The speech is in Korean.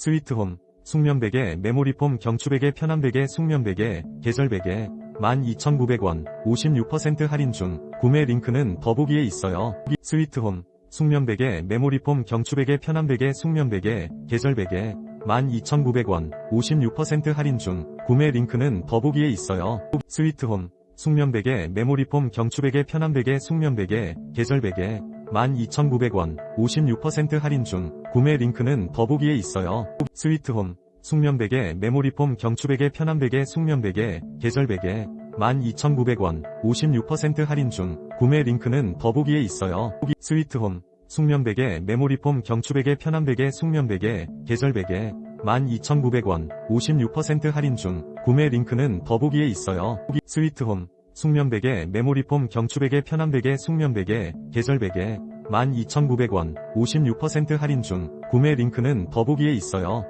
스위트홈, 숙면베개, 메모리폼 경추베개 편안베개 숙면베개, 계절베개, 12,900원, 56% 할인 중, 구매 링크는 더보기에 있어요. 스위트홈, 숙면베개, 메모리폼 경추베개 편안베개 숙면베개, 계절베개, 12,900원, 56% 할인 중, 구매 링크는 더보기에 있어요. 스위트홈, 숙면베개, 메모리폼 경추베개 편안베개 숙면베개, 계절베개, 12,900원, 56% 할인 중, 구매 링크는 더보기에 있어요. 스위트홈, 숙면베개, 메모리폼 경추베개 편안베개 숙면베개, 계절베개, 12,900원, 56% 할인 중, 구매 링크는 더보기에 있어요. 스위트홈, 숙면베개, 메모리폼 경추베개 편안베개 숙면베개, 계절베개, 12,900원, 56% 할인 중, 구매 링크는 더보기에 있어요. 스위트홈, 숙면베개, 메모리폼 경추베개 편안베개 숙면베개, 계절베개, 12,900원, 56% 할인 중, 구매 링크는 더보기에 있어요.